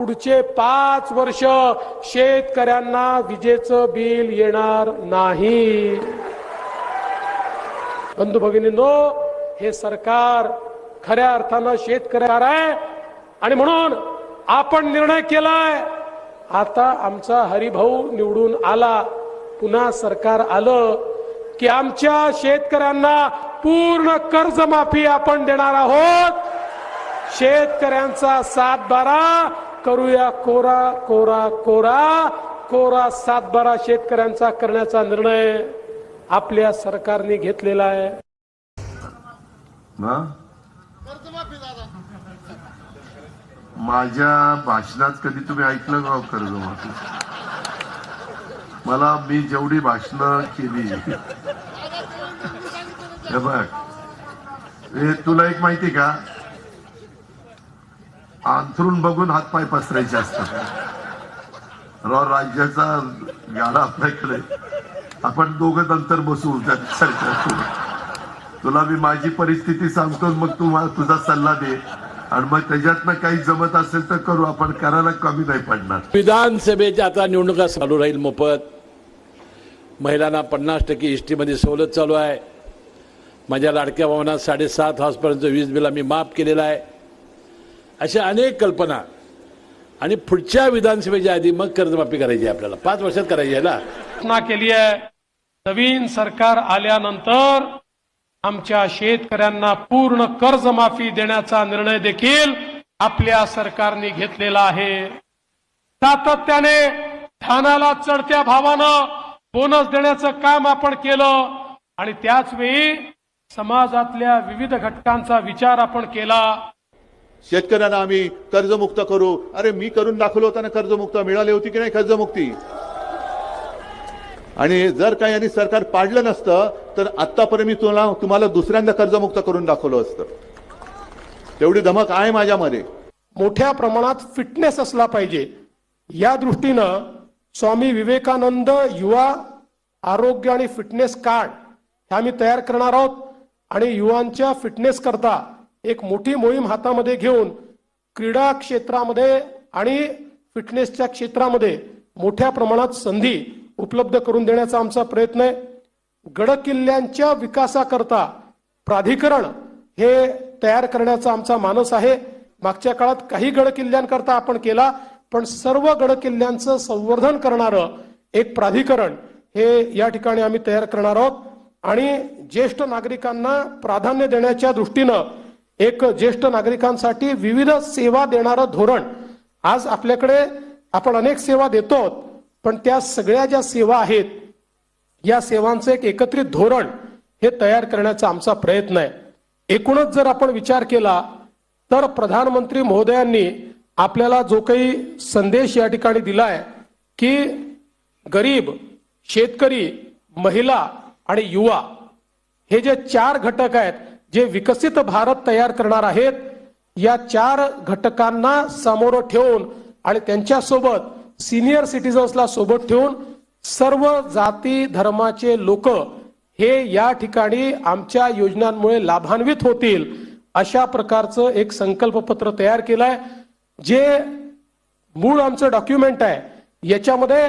पुढचे पाच वर्ष शेतकऱ्यांना विजेचं बिल येणार नाही. बंधू भगिनींनो हे सरकार खऱ्या अर्थानं शेतकऱ्यावर आहे आणि म्हणून आपण निर्णय केलाय. आता आमचा हरिभाऊ निवडून आला. पुन्हा सरकार आलं की आमच्या शेतकऱ्यांना पूर्ण कर्जमाफी आपण देणार आहोत. शेतकऱ्यांचा सात बारा करूया कोरा कोरा कोरा कोरा सातबारा शेतकऱ्यांचा करण्याचा निर्णय आपल्या सरकारने घेतलेला आहे. माझ्या भाषणात कधी तुम्ही ऐकलं का हो कर्जमाफी मला मी जेवढी भाषणं केली. हे बघ. तुला एक माहिती का? अंथरून बघून हातपाय पसरायचे असतात. राव राज्याचा गाडा आपल्याकडे. आपण दोघं नंतर बसू त्या सरकार तुला मी माझी परिस्थिती सांगतो मग तू मला तुझा सल्ला दे. आणि मग त्याच्यातनं काही जमत असेल तर करू. आपण करायला कमी नाही पडणार. विधानसभेच्या आता निवडणुका चालू राहील मोफत. महिलांना पन्नास टक्के एस टीमध्ये सवलत चालू आहे. माझ्या लाडक्या भावनात साडेसात हॉर्सपर्यंत वीज बिल आम्ही माफ केलेला आहे. अशा अनेक कल्पना. आणि पुढच्या विधानसभेच्या आधी मग कर्जमाफी करायची आहे आपल्याला. पाच वर्षात करायची आहे ना? घोषणा केली आहे. नवीन सरकार आल्यानंतर आमच्या शेतकऱ्यांना पूर्ण कर्जमाफी देण्याचा निर्णय देखील आपल्या सरकारने घेतलेला आहे. सातत्याने धानाला चढत्या भावानं बोनस देण्याचं काम आपण केलं. आणि त्याचवेळी समाजातल्या विविध घटकांचा विचार आपण केला. शेतकऱ्यांना आम्ही कर्जमुक्त करू. अरे मी करून दाखवलं होतं ना कर्जमुक्त. मिळाली होती की नाही कर्जमुक्ती? आणि जर काही यांनी सरकार पाडलं नसतं तर आतापर्यंत मी तुम्हाला तुम्हाला दुसऱ्यांदा कर्जमुक्त करून दाखवलं असतं. तेवढी धमक आहे माझ्यामध्ये. मोठ्या प्रमाणात फिटनेस असला पाहिजे. या दृष्टीनं स्वामी विवेकानंद युवा आरोग्य आणि फिटनेस कार्ड हे आम्ही तयार करणार आहोत. आणि युवांच्या फिटनेस करता एक मोठी मोहीम हातामध्ये घेऊन क्रीडा क्षेत्रामध्ये आणि फिटनेसच्या क्षेत्रामध्ये मोठ्या प्रमाणात संधी उपलब्ध करून देण्याचा आमचा प्रयत्न आहे. गड किल्ल्यांच्या विकासाकरता प्राधिकरण हे तयार करण्याचा आमचा मानस आहे. मागच्या काळात काही गड किल्ल्यांकरता आपण केला पण सर्व गड किल्ल्यांचं संवर्धन करणारं एक प्राधिकरण हे या ठिकाणी आम्ही तयार करणार आहोत. आणि ज्येष्ठ नागरिकांना प्राधान्य देण्याच्या दृष्टीनं एक ज्येष्ठ नागरिकांसाठी विविध सेवा देणारं धोरण. आज आपल्याकडे आपण अनेक सेवा देतो पण त्या सगळ्या ज्या सेवा आहेत या सेवांचं एक एकत्रित धोरण हे तयार करण्याचा आमचा प्रयत्न आहे. एकूणच जर आपण विचार केला तर प्रधानमंत्री महोदयांनी आपल्याला जो काही संदेश या ठिकाणी दिलाय की गरीब शेतकरी महिला आणि युवा हे जे चार घटक आहेत जे विकसित भारत तयार करणार आहेत या चार घटकांना समोर ठेवून आणि त्यांच्यासोबत सिनियर सिटीजन्सला सोबत ठेवून सर्व जाती धर्माचे लोक हे या ठिकाणी आमच्या योजनांमुळे लाभान्वित होतील अशा प्रकारचं एक संकल्पपत्र तयार केलंय जे मूळ आमचं डॉक्युमेंट आहे. याच्यामध्ये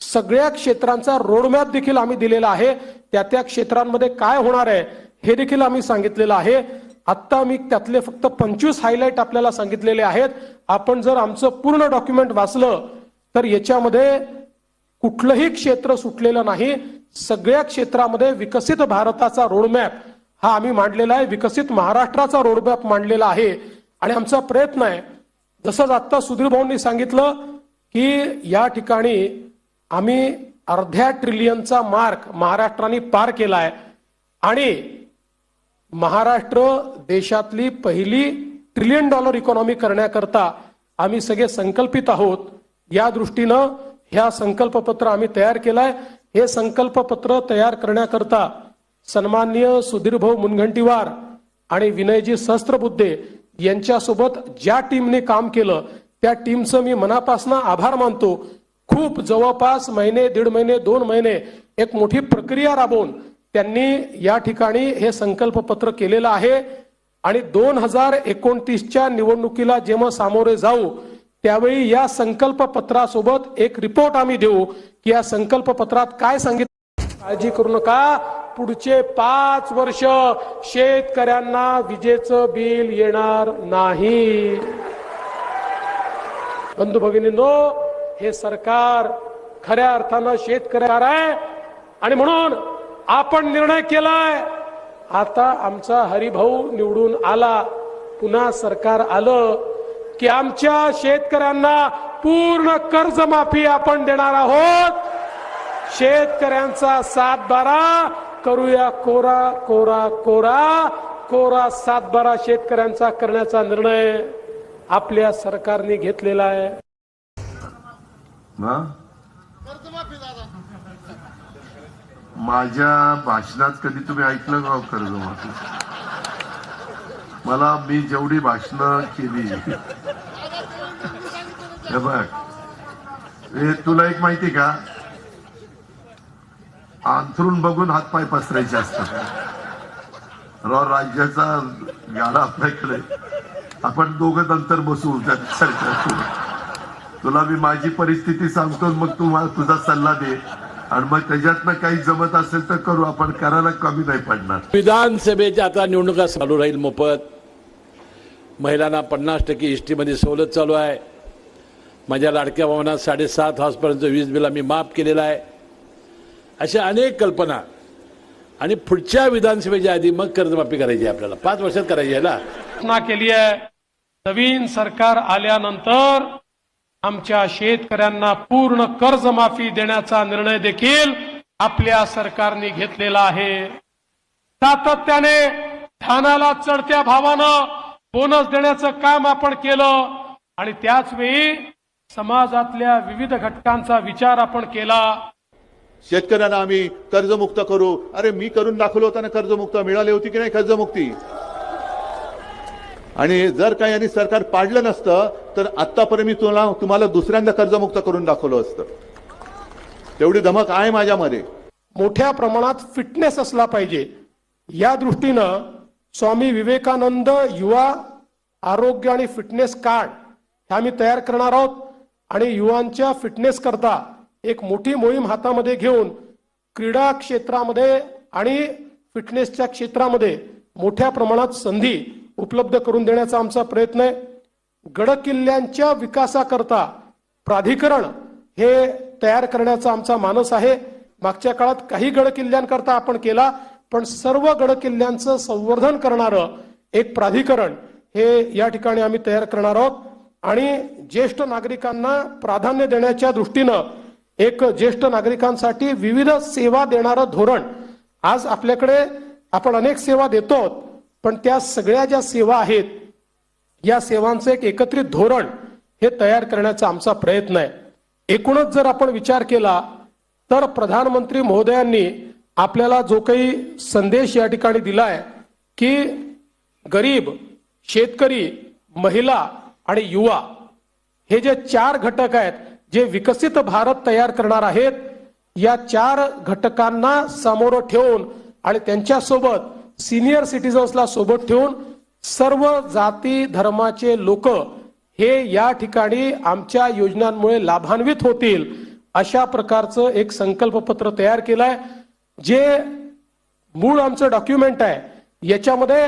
सगळ्या क्षेत्रांचा रोडमॅप देखील आम्ही दिलेला आहे. त्या त्या क्षेत्रांमध्ये काय होणार आहे हे देखील आम्ही सांगितलेलं आहे. आत्ता मी त्यातले फक्त पंचवीस हायलाईट आपल्याला सांगितलेले आहेत. आपण जर आमचं पूर्ण डॉक्युमेंट वाचलं तर याच्यामध्ये कुठलंही क्षेत्र सुटलेलं नाही. सगळ्या क्षेत्रामध्ये विकसित भारताचा रोडमॅप हा आम्ही मांडलेला आहे. विकसित महाराष्ट्राचा रोडमॅप मांडलेला आहे. आणि आमचा प्रयत्न आहे. जसंच आत्ता सुधीर भाऊंनी सांगितलं की या ठिकाणी आम्ही अर्ध्या ट्रिलियनचा मार्क महाराष्ट्राने पार केला आहे आणि महाराष्ट्र देशातली पहिली ट्रिलियन डॉलर इकॉनॉमी करण्याकरता आम्ही सगळे संकल्पित आहोत. या दृष्टीनं ह्या संकल्पपत्र आम्ही तयार केलाय. हे संकल्पपत्र तयार करण्याकरता सन्माननीय सुधीरभाऊ मुनगंटीवार आणि विनयजी सहस्त्रबुद्धे यांच्यासोबत ज्या टीमने काम केलं त्या टीमचं मी मनापासून आभार मानतो. खूप जवळपास महिने दीड महिने दोन महिने एक मोठी प्रक्रिया राबवून त्यांनी या ठिकाणी हे संकल्पपत्र केलेलं आहे. आणि दोन हजार एकोणतीसच्या निवडणुकीला जेव्हा सामोरे जाऊ त्यावेळी या संकल्प पत्रासोबत एक रिपोर्ट आम्ही देऊ की या संकल्प पत्रात काय सांगितलं. काळजी करू नका. पुढचे पाच वर्ष शेतकऱ्यांना विजेचं बिल येणार नाही. बंधू भगिनींनो हे सरकार खऱ्या अर्थानं शेतकऱ्यावर आहे. आणि म्हणून आपण निर्णय केलाय. आता आमचा हरिभाऊ निवडून आला. पुन्हा सरकार आलं की आमच्या शेतकऱ्यांना पूर्ण कर्जमाफी आपण देणार आहोत. शेतकऱ्यांचा सातबारा करूया कोरा कोरा कोरा कोरा सातबारा शेतकऱ्यांचा करण्याचा निर्णय आपल्या सरकारने घेतलेला आहे ना माझ्या भाषणात कधी तुम्ही ऐकलं का हो कर्जमाफी मला मी जेवढी भाषणं केली. हे बघ. हे तुला एक माहिती का? अंथरून बघून हातपाय पसरायचे असतात. रॉ राज्याचा गाडा आपल्याकडे. आपण दोघं नंतर बसू सरकार तुला मी माझी परिस्थिती सांगतो मग तू मला तुझा सल्ला दे. आणि मग त्याच्यातनं काही जमत असेल तर करू. आपण करायला कमी नाही पडणार. विधानसभेच्या आता निवडणुका चालू राहील मोफत. महिलांना पन्नास टक्के इष्टीमध्ये सवलत चालू आहे. माझ्या लाडक्या भावना साडेसात हॉर्सपर्यंत वीज बिल आम्ही माफ केलेलं आहे. अशा अनेक कल्पना. आणि पुढच्या विधानसभेच्या आधी मग कर्जमाफी करायची आहे आपल्याला. पाच वर्षात करायची आहे ना? केली आहे. नवीन सरकार आल्यानंतर आमच्या शेतकऱ्यांना पूर्ण कर्जमाफी देण्याचा निर्णय देखील आपल्या सरकारने घेतलेला आहे. सातत्याने धानाला चढत्या भावानं बोनस देण्याचं काम आपण केलं आणि त्याच वेळी समाजातल्या विविध घटकांचा विचार आपण केला. शेतकऱ्यांना आम्ही कर्जमुक्त करू. अरे मी करून दाखवलं होतं ना कर्जमुक्त? मिळाली होती की नाही कर्जमुक्ती? आणि जर काही यांनी सरकार पाडलं नसतं तर आतापर्यंत मी तुम्हाला तुम्हाला दुसऱ्यांदा कर्जमुक्त करून दाखवलं असतं. तेवढी धमक आहे माझ्यामध्ये. मोठ्या प्रमाणात फिटनेस असला पाहिजे. या दृष्टीनं स्वामी विवेकानंद युवा आरोग्य आणि फिटनेस कार्ड हे आम्ही तयार करणार आहोत. आणि युवांच्या फिटनेस करता एक मोठी मोहीम हातामध्ये घेऊन क्रीडा क्षेत्रामध्ये आणि फिटनेसच्या क्षेत्रामध्ये मोठ्या प्रमाणात संधी उपलब्ध करून देण्याचा आमचा प्रयत्न आहे. गडकिल्ल्यांच्या विकासाकरता प्राधिकरण हे तयार करण्याचा आमचा मानस आहे. मागच्या काळात काही गडकिल्ल्यांकरता आपण केला पण सर्व गडकिल्ल्यांचं संवर्धन करणारं एक प्राधिकरण हे या ठिकाणी आम्ही तयार करणार आहोत. आणि ज्येष्ठ नागरिकांना प्राधान्य देण्याच्या दृष्टीनं एक ज्येष्ठ नागरिकांसाठी विविध सेवा देणारं धोरण आज आपल्याकडे आपण अनेक सेवा देतो पण त्या सगळ्या ज्या सेवा आहेत या सेवांचं एक एकत्रित धोरण हे तयार करण्याचा आमचा प्रयत्न आहे. एकूणच जर आपण विचार केला तर प्रधानमंत्री महोदयांनी आपल्याला जो काही संदेश या ठिकाणी दिलाय की गरीब शेतकरी महिला आणि युवा हे जे चार घटक आहेत जे विकसित भारत तयार करणार आहेत या चार घटकांना समोर ठेवून आणि त्यांच्यासोबत सिनियर सिटीजन्सला सोबत ठेवून सर्व जाती धर्माचे लोक हे या ठिकाणी आमच्या योजनांमुळे लाभान्वित होतील अशा प्रकारचं एक संकल्पपत्र तयार केलंय जे मूळ आमचं डॉक्युमेंट आहे. याच्यामध्ये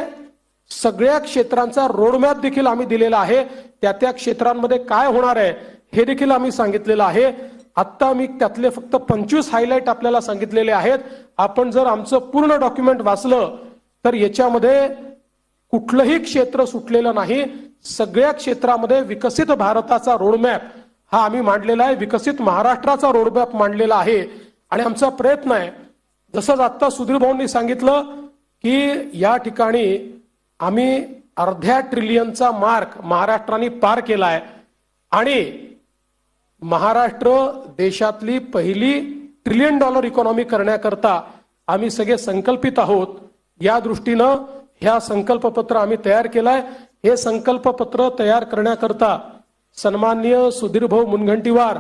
सगळ्या क्षेत्रांचा रोडमॅप देखील आम्ही दिलेला आहे. त्या त्या क्षेत्रांमध्ये काय होणार आहे हे देखील आम्ही सांगितलेलं आहे. आत्ता मी त्यातले फक्त पंचवीस हायलाईट आपल्याला सांगितलेले आहेत. आपण जर आमचं पूर्ण डॉक्युमेंट वाचलं तर याच्यामध्ये कुठलंही क्षेत्र सुटलेलं नाही. सगळ्या क्षेत्रामध्ये विकसित भारताचा रोडमॅप हा आम्ही मांडलेला आहे. विकसित महाराष्ट्राचा रोडमॅप मांडलेला आहे. आणि आमचा प्रयत्न आहे. जसंच आत्ता सुधीर भाऊंनी सांगितलं की या ठिकाणी आम्ही अर्ध्या ट्रिलियनचा मार्क महाराष्ट्राने पार केला आहे आणि महाराष्ट्र देशातली पहिली ट्रिलियन डॉलर इकॉनॉमी करण्याकरता आम्ही सगळे संकल्पित आहोत. या दृष्टीनं ह्या संकल्पपत्र आम्ही तयार केलाय. हे संकल्पपत्र तयार करण्याकरता सन्माननीय सुधीरभाऊ मुनगंटीवार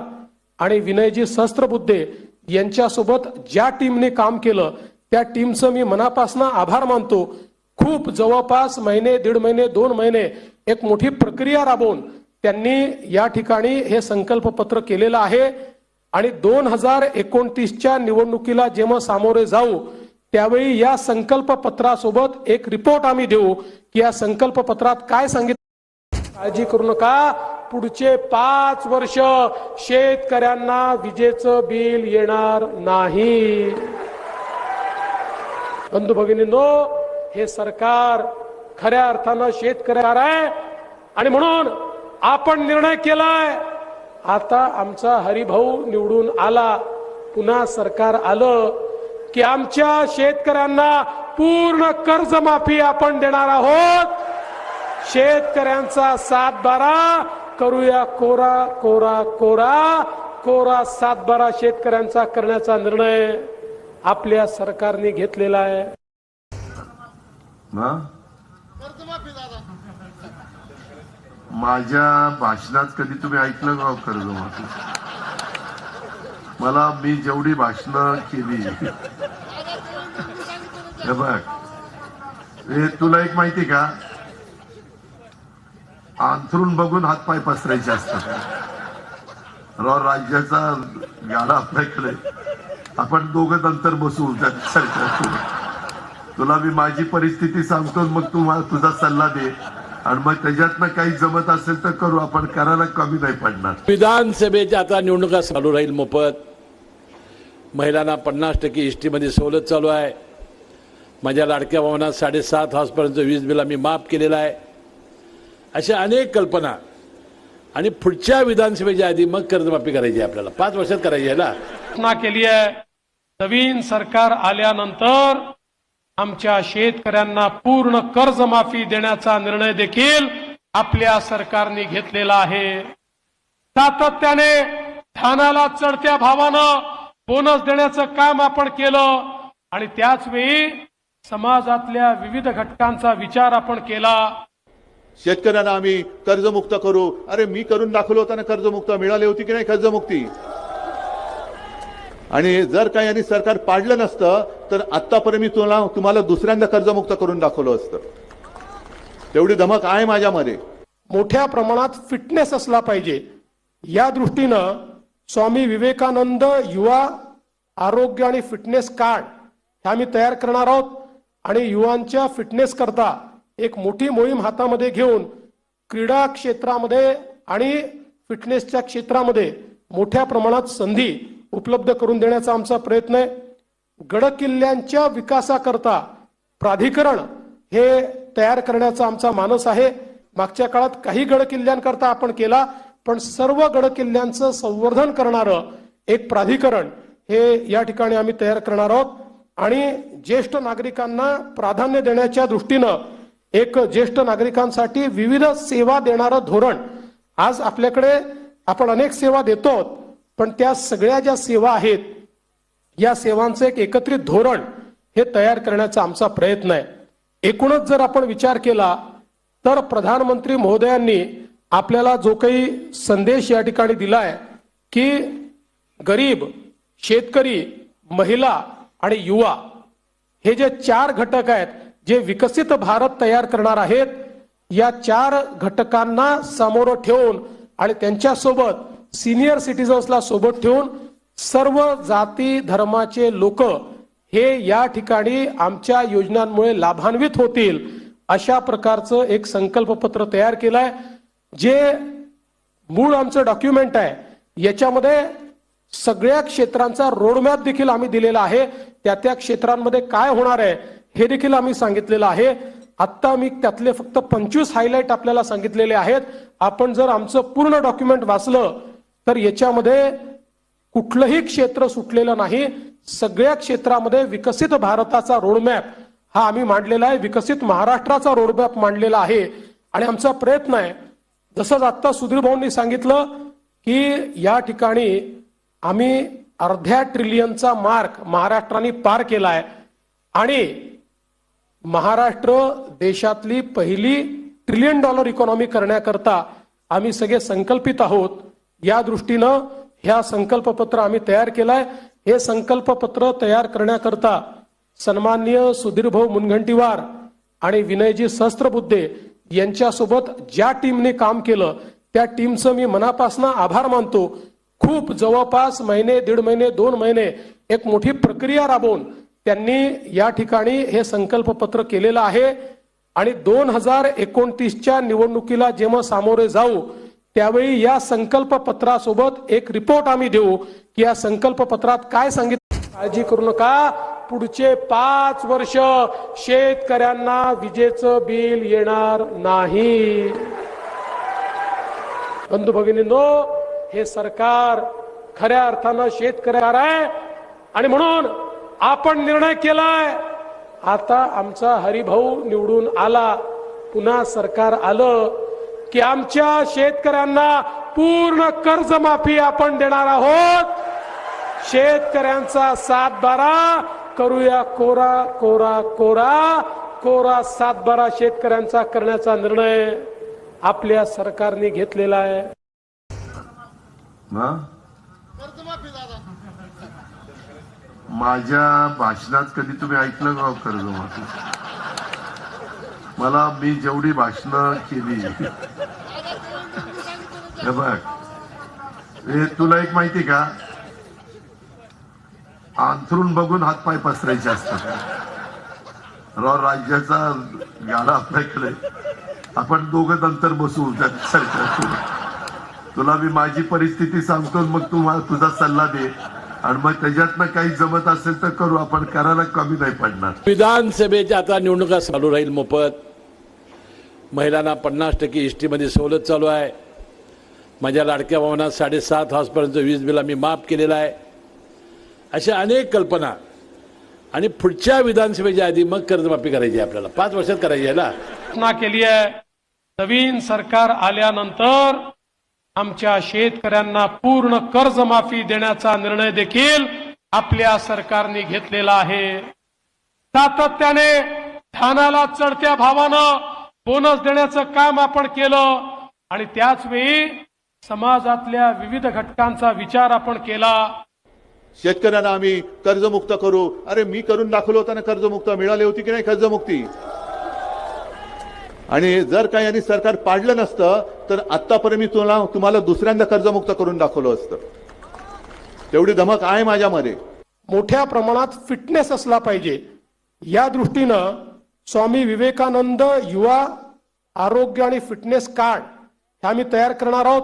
आणि विनयजी सहस्त्रबुद्धे यांच्यासोबत ज्या टीमने काम केलं त्या टीमचं मी मनापासून आभार मानतो. खूप जवळपास महिने दीड महिने दोन महिने एक मोठी प्रक्रिया राबवून त्यांनी या ठिकाणी हे संकल्पपत्र केलेलं आहे. आणि दोन हजार एकोणतीसच्या निवडणुकीला जेव्हा सामोरे जाऊ त्यावेळी या संकल्प पत्रासोबत एक रिपोर्ट आम्ही देऊ की या संकल्प पत्रात काय सांगितलं. काळजी करू नका. पुढचे पाच वर्ष शेतकऱ्यांना विजेचं बिल येणार नाही. बंधू भगिनींनो हे सरकार खऱ्या अर्थानं शेतकऱ्यावर आहे. आणि म्हणून आपण निर्णय केलाय. आता आमचा हरिभाऊ निवडून आला. पुन्हा सरकार आलं. की आमच्या शेतकऱ्यांना पूर्ण कर्जमाफी आपण देणार आहोत. शेतकऱ्यांचा सात बारा करूया कोरा कोरा कोरा कोरा सात बारा शेतकऱ्यांचा करण्याचा निर्णय आपल्या सरकारने घेतलेला आहे. माझ्या भाषणात कधी तुम्ही ऐकलं का हो कर्जमाफी? मला मी जेवढी भाषणं केली. हे बघ. हे तुला एक माहिती का? अंथरून बघून हातपाय पसरायचे असतात. राव राज्याचा गाडा आपल्याकडे. आपण दोघं नंतर बसू सरकार तुला मी माझी परिस्थिती सांगतो मग तू तुझा सल्ला दे आणि मग त्याच्यातनं काही जमत असेल तर करू. आपण करायला कमी नाही पडणार. विधानसभेच्या आता निवडणुका चालू राहील मोफत. महिलांना पन्नास टक्के एस टीमध्ये सवलत चालू आहे. माझ्या लाडक्या भावना साडेसात हॉर्सपर्यंत वीज बिल आम्ही माफ केलेलं आहे. अशा अनेक कल्पना. आणि पुढच्या विधानसभेच्या आधी मग कर्जमाफी करायची आहे आपल्याला. पाच वर्षात करायची आहे ना? केली आहे. नवीन सरकार आल्यानंतर आमच्या शेतकऱ्यांना पूर्ण कर्जमाफी देण्याचा निर्णय देखील आपल्या सरकारने घेतलेला आहे. सातत्याने धानाला चढत्या भावानं बोनस देण्याचं काम आपण केलं आणि त्याच वेळी समाजातल्या विविध घटकांचा विचार आपण केला. शेतकऱ्यांना आम्ही कर्जमुक्त करू. अरे मी करून दाखवलं होतं ना कर्जमुक्त? मिळाली होती की नाही कर्जमुक्ती? आणि जर काही यांनी सरकार पाडलं नसतं तर आतापर्यंत मी तुम्हाला तुम्हाला दुसऱ्यांदा कर्जमुक्त करून दाखवलं असतं. तेवढी धमक आहे माझ्यामध्ये. मोठ्या प्रमाणात फिटनेस असला पाहिजे. या दृष्टीनं स्वामी विवेकानंद युवा आरोग्य आणि फिटनेस कार्ड हे आम्ही तयार करणार आहोत. आणि युवांच्या फिटनेस करता एक मोठी मोहीम हातामध्ये घेऊन क्रीडा क्षेत्रामध्ये आणि फिटनेसच्या क्षेत्रामध्ये मोठ्या प्रमाणात संधी उपलब्ध करून देण्याचा आमचा प्रयत्न आहे. गड किल्ल्यांच्या विकासाकरता प्राधिकरण हे तयार करण्याचा आमचा मानस आहे. मागच्या काळात काही गड किल्ल्यांकरता आपण केला पण सर्व गड किल्ल्यांचं संवर्धन करणारं एक प्राधिकरण हे या ठिकाणी आम्ही तयार करणार आहोत. आणि ज्येष्ठ नागरिकांना प्राधान्य देण्याच्या दृष्टीनं एक ज्येष्ठ नागरिकांसाठी विविध सेवा देणारं धोरण आज आपल्याकडे आपण अनेक सेवा देतो पण त्या सगळ्या ज्या सेवा आहेत या सेवांचं एक एकत्रित धोरण हे तयार करण्याचा आमचा प्रयत्न आहे. एकूणच जर आपण विचार केला तर प्रधानमंत्री महोदयांनी आपल्याला जो काही संदेश या ठिकाणी दिलाय की गरीब शेतकरी महिला आणि युवा हे जे चार घटक आहेत जे विकसित भारत तयार करणार आहेत या चार घटकांना समोर ठेवून आणि त्यांच्यासोबत सिनियर सिटीजन्सला सोबत ठेवून सर्व जाती धर्माचे लोक हे या ठिकाणी आमच्या योजनांमुळे लाभान्वित होतील अशा प्रकारचं एक संकल्पपत्र तयार केलंय जे मूळ आमचं डॉक्युमेंट आहे. याच्यामध्ये सगळ्या क्षेत्रांचा रोडमॅप देखील आम्ही दिलेला आहे. त्या त्या क्षेत्रांमध्ये काय होणार आहे हे देखील आम्ही सांगितलेलं आहे. आत्ता मी त्यातले फक्त पंचवीस हायलाईट आपल्याला सांगितलेले आहेत. आपण जर आमचं पूर्ण डॉक्युमेंट वाचलं तर याच्यामध्ये कुठलंही क्षेत्र सुटलेलं नाही. सगळ्या क्षेत्रामध्ये विकसित भारताचा रोडमॅप हा आम्ही मांडलेला आहे. विकसित महाराष्ट्राचा रोडमॅप मांडलेला आहे. आणि आमचा प्रयत्न आहे. जसंच आत्ता सुधीर भाऊंनी सांगितलं की या ठिकाणी आम्ही अर्ध्या ट्रिलियनचा मार्क महाराष्ट्राने पार केला आहे आणि महाराष्ट्र देशातली पहिली ट्रिलियन डॉलर इकॉनॉमी करण्याकरता आम्ही सगळे संकल्पित आहोत. या दृष्टीनं ह्या संकल्पपत्र आम्ही तयार केलाय. हे संकल्पपत्र तयार करण्याकरता सन्माननीय सुधीरभाऊ मुनगंटीवार आणि विनयजी सहस्त्रबुद्धे यांच्यासोबत ज्या टीमने काम केलं त्या टीमचं मी मनापासून आभार मानतो. खूप जवळपास महिने दीड महिने दोन महिने एक मोठी प्रक्रिया राबवून त्यांनी या ठिकाणी हे संकल्पपत्र केलेलं आहे. आणि दोन हजार एकोणतीसच्या निवडणुकीला जेव्हा सामोरे जाऊ त्यावेळी या संकल्प पत्रासोबत एक रिपोर्ट आम्ही देऊ की या संकल्प पत्रात काय सांगितलं काळजी करू नका. पुढचे पाच वर्ष शेतकऱ्यांना विजेचं बिल येणार नाही. बंधू भगिनींनो हे सरकार खऱ्या अर्थानं शेतकऱ्यावर आहे. आणि म्हणून आपण निर्णय केलाय. आता आमचा हरिभाऊ निवडून आला. पुन्हा सरकार आलं. की आमच्या शेतकऱ्यांना पूर्ण कर्जमाफी आपण देणार आहोत. शेतकऱ्यांचा सातबारा करूया कोरा कोरा कोरा कोरा सातबारा शेतकऱ्यांचा करण्याचा निर्णय आपल्या सरकारने घेतलेला आहे. माझ्या भाषणात कधी तुम्ही ऐकलं का हो कर्जमाफी? मला मी जेवढी भाषणं केली. हे बघ. तुला एक माहिती का? अंथरून बघून हातपाय पसरायचे असतात. राव राज्याचा गाडा आपल्याकडे. आपण दोघं नंतर बसू सरकार तुला मी माझी परिस्थिती सांगतो मग तू तुझा सल्ला दे. आणि मग त्याच्यातनं काही जमत असेल तर करू. आपण करायला कमी नाही पडणार. विधानसभेच्या आता निवडणुका चालू राहील मोफत. महिलांना पन्नास टक्के एस टीमध्ये सवलत चालू आहे. माझ्या लाडक्या भावना साडेसात हॉर्सपर्यंत वीज बिल आम्ही माफ केलेलं आहे. अशा अनेक कल्पना. आणि पुढच्या विधानसभेच्या आधी मग कर्जमाफी करायची आहे आपल्याला. पाच वर्षात करायची आहे ना? केली आहे. नवीन सरकार आल्यानंतर आमच्या शेतकऱ्यांना पूर्ण कर्जमाफी देण्याचा निर्णय देखील आपल्या सरकारने घेतलेला आहे. सातत्याने धानाला चढत्या भावानं बोनस देण्याचं काम आपण केलं आणि त्याच वेळी समाजातल्या विविध घटकांचा विचार आपण केला. शेतकऱ्यांना आम्ही कर्जमुक्त करू. अरे मी करून दाखवलं होतं ना कर्जमुक्त? मिळाली होती की नाही कर्जमुक्ती? आणि जर काही यांनी सरकार पाडलं नसतं तर आतापर्यंत मी तुम्हाला तुम्हाला दुसऱ्यांदा कर्जमुक्त करून दाखवलं असतं. तेवढी धमक आहे माझ्यामध्ये. मोठ्या प्रमाणात फिटनेस असला पाहिजे. या दृष्टीनं स्वामी विवेकानंद युवा आरोग्य आणि फिटनेस कार्ड हे आम्ही तयार करणार आहोत.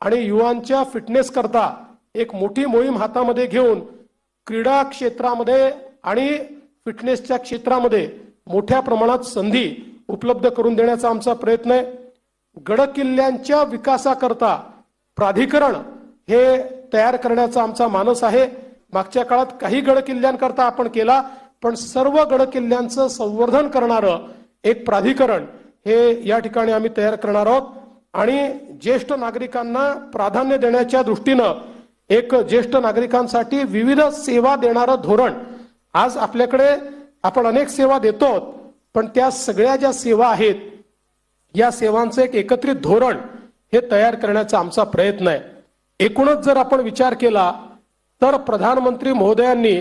आणि युवांच्या फिटनेस करता एक मोठी मोहीम हातामध्ये घेऊन क्रीडा क्षेत्रामध्ये आणि फिटनेसच्या क्षेत्रामध्ये मोठ्या प्रमाणात संधी उपलब्ध करून देण्याचा आमचा प्रयत्न आहे. गडकिल्ल्यांच्या विकासाकरता प्राधिकरण हे तयार करण्याचा आमचा मानस आहे. मागच्या काळात काही गडकिल्ल्यांकरता आपण केला पण सर्व गडकिल्ल्यांचं संवर्धन करणारं एक प्राधिकरण हे या ठिकाणी आम्ही तयार करणार आहोत. आणि ज्येष्ठ नागरिकांना प्राधान्य देण्याच्या दृष्टीनं एक ज्येष्ठ नागरिकांसाठी विविध सेवा देणारं धोरण आज आपल्याकडे आपण अनेक सेवा देतो पण त्या सगळ्या ज्या सेवा आहेत या सेवांचं एक एकत्रित धोरण हे तयार करण्याचा आमचा प्रयत्न आहे. एकूणच जर आपण विचार केला तर प्रधानमंत्री महोदयांनी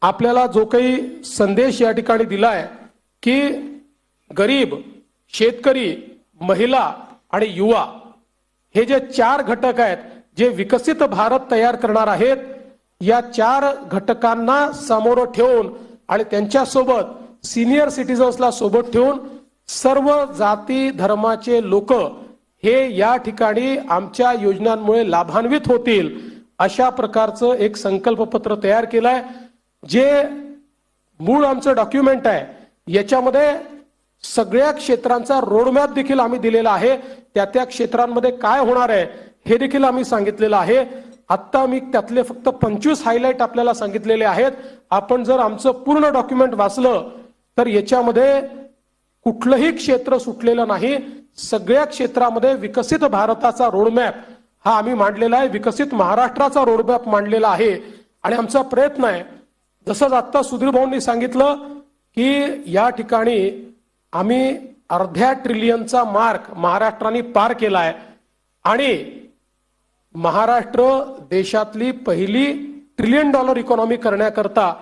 आपल्याला जो काही संदेश या ठिकाणी दिलाय की गरीब शेतकरी महिला आणि युवा हे जे चार घटक आहेत जे विकसित भारत तयार करणार आहेत या चार घटकांना समोर ठेवून आणि त्यांच्यासोबत सिनियर सिटीजन्सला सोबत ठेवून सर्व जाती धर्माचे लोक हे या ठिकाणी आमच्या योजनांमुळे लाभान्वित होतील अशा प्रकारचं एक संकल्पपत्र तयार केलंय जे मूळ आमचं डॉक्युमेंट आहे. याच्यामध्ये सगळ्या क्षेत्रांचा रोडमॅप देखील आम्ही दिलेला आहे. त्या त्या क्षेत्रांमध्ये काय होणार आहे हे देखील आम्ही सांगितलेलं आहे. आत्ता मी त्यातले फक्त पंचवीस हायलाईट आपल्याला सांगितलेले आहेत. आपण जर आमचं पूर्ण डॉक्युमेंट वाचलं तर याच्यामध्ये कुठलंही क्षेत्र सुटलेलं नाही. सगळ्या क्षेत्रामध्ये विकसित भारताचा रोडमॅप हा आम्ही मांडलेला आहे. विकसित महाराष्ट्राचा रोडमॅप मांडलेला आहे. आणि आमचा प्रयत्न आहे. जसंच आत्ता सुधीर भाऊंनी सांगितलं की या ठिकाणी आम्ही अर्ध्या ट्रिलियनचा मार्क महाराष्ट्राने पार केला आहे. आणि महाराष्ट्र देशातली पहिली ट्रिलियन डॉलर इकॉनॉमी करण्याकरता